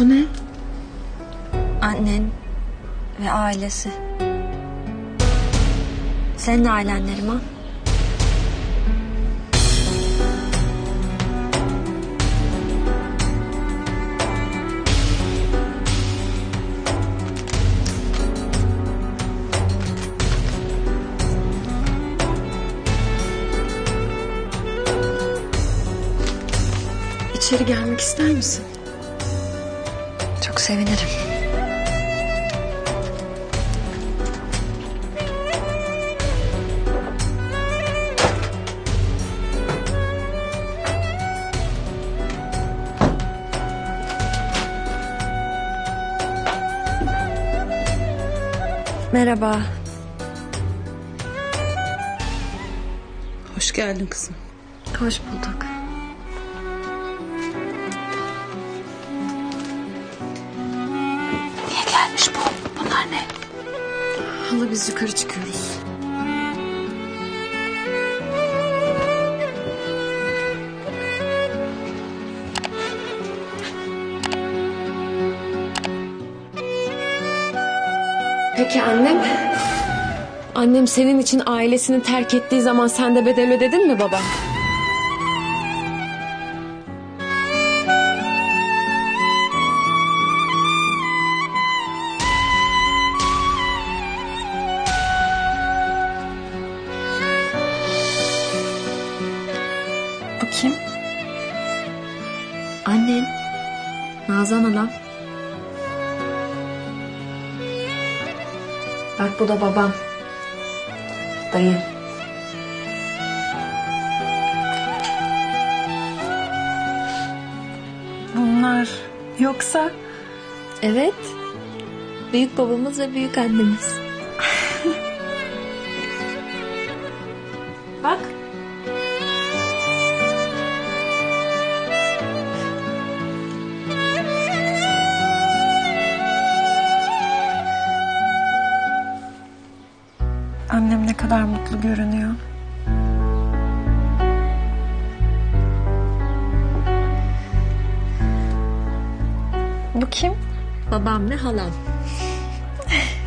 Bu ne? Annen ve ailesi. Senin ailen Neriman. İçeri gelmek ister misin? Çok sevinirim. Merhaba. Hoş geldin kızım. Hoş bulduk. Niye gelmiş bu? Bunlar ne? Hala biz yukarı çıkıyoruz. Peki annem? Annem senin için ailesini terk ettiği zaman sen de bedel ödedin mi baba? Kim? Annen. Nazan Hanım. Bak bu da babam. Dayı. Bunlar yoksa Evet. Büyük babamız ve büyük annemiz. Bak. Annem ne kadar mutlu görünüyor. Bu kim? Babam ve halam.